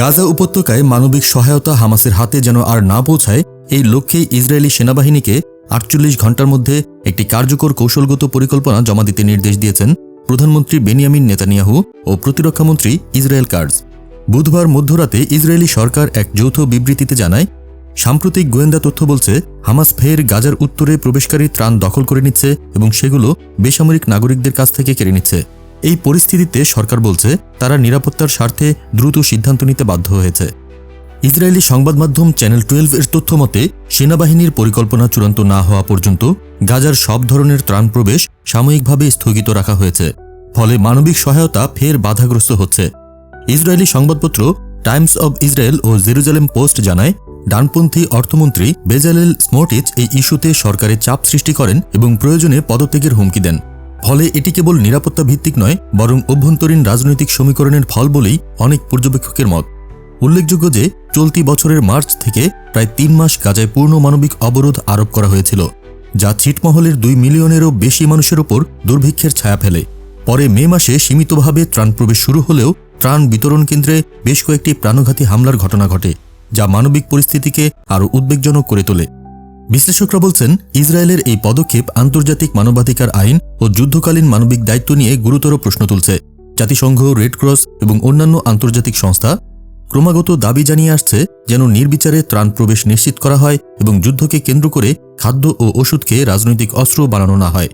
গাজা উপত্যকায় মানবিক সহায়তা হামাসের হাতে যেন আর না পৌঁছায়, এই লক্ষ্যে ইসরায়েলি সেনাবাহিনীকে আটচল্লিশ ঘণ্টার মধ্যে একটি কার্যকর কৌশলগত পরিকল্পনা জমা দিতে নির্দেশ দিয়েছেন প্রধানমন্ত্রী বেনিয়ামিন নেতানিয়াহু ও প্রতিরক্ষামন্ত্রী ইসরায়েল কার্জ। বুধবার মধ্যরাতে ইসরায়েলি সরকার এক যৌথ বিবৃতিতে জানায়, সাম্প্রতিক গোয়েন্দা তথ্য বলছে, হামাস ফের গাজার উত্তরে প্রবেশকারী ত্রাণ দখল করে নিচ্ছে এবং সেগুলো বেসামরিক নাগরিকদের কাছ থেকে কেড়ে নিচ্ছে। এই পরিস্থিতিতে সরকার বলছে, তারা নিরাপত্তার স্বার্থে দ্রুত সিদ্ধান্ত নিতে বাধ্য হয়েছে। ইসরায়েলি সংবাদ মাধ্যম চ্যানেল টুয়েলভ এর তথ্য মতে, সেনাবাহিনীর পরিকল্পনা চূড়ান্ত না হওয়া পর্যন্ত গাজার সব ধরনের ত্রাণ প্রবেশ সাময়িকভাবে স্থগিত রাখা হয়েছে। ফলে মানবিক সহায়তা ফের বাধাগ্রস্ত হচ্ছে। ইসরায়েলি সংবাদপত্র টাইমস অব ইসরায়েল ও জেরুজালেম পোস্ট জানায়, ডানপন্থী অর্থমন্ত্রী বেজালেল স্মোটিচ এই ইস্যুতে সরকারে চাপ সৃষ্টি করেন এবং প্রয়োজনে পদত্যাগের হুমকি দেন। ফলে এটি কেবল নিরাপত্তা ভিত্তিক নয়, বরং অভ্যন্তরীণ রাজনৈতিক সমীকরণের ফল বলেই অনেক পর্যবেক্ষকের মত। উল্লেখযোগ্য যে, চলতি বছরের মার্চ থেকে প্রায় তিন মাস গাজায় পূর্ণ মানবিক অবরোধ আরোপ করা হয়েছিল, যা ছিটমহলের দুই মিলিয়নেরও বেশি মানুষের ওপর দুর্ভিক্ষের ছায়া ফেলে। পরে মে মাসে সীমিতভাবে ত্রাণ প্রবেশ শুরু হলেও ত্রাণ বিতরণ কেন্দ্রে বেশ কয়েকটি প্রাণঘাতী হামলার ঘটনা ঘটে, যা মানবিক পরিস্থিতিকে আরও উদ্বেগজনক করে তোলে। বিশ্লেষকরা বলছেন, ইসরায়েলের এই পদক্ষেপ আন্তর্জাতিক মানবাধিকার আইন ও যুদ্ধকালীন মানবিক দায়িত্ব নিয়ে গুরুতর প্রশ্ন তুলছে। জাতিসংঘ রেড ক্রস এবং অন্যান্য আন্তর্জাতিক সংস্থা ক্রমাগত দাবি জানিয়ে আসছে যেন নির্বিচারে ত্রাণ প্রবেশ নিশ্চিত করা হয় এবং যুদ্ধকে কেন্দ্র করে খাদ্য ও ওষুধকে রাজনৈতিক অস্ত্র বানানো না হয়।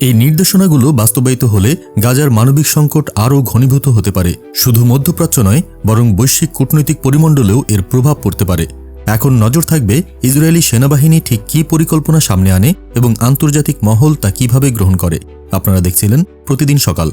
এই নির্দেশনাগুলো বাস্তবায়িত হলে গাজার মানবিক সংকট আরও ঘনীভূত হতে পারে। শুধু মধ্যপ্রাচ্য নয়, বরং বৈশ্বিক কূটনৈতিক পরিমণ্ডলেও এর প্রভাব পড়তে পারে। এখন নজর থাকবে ইসরায়েলি সেনাবাহিনী ঠিক কী পরিকল্পনা সামনে আনে এবং আন্তর্জাতিক মহল তা কীভাবে গ্রহণ করে। আপনারা দেখছিলেন প্রতিদিন সকাল।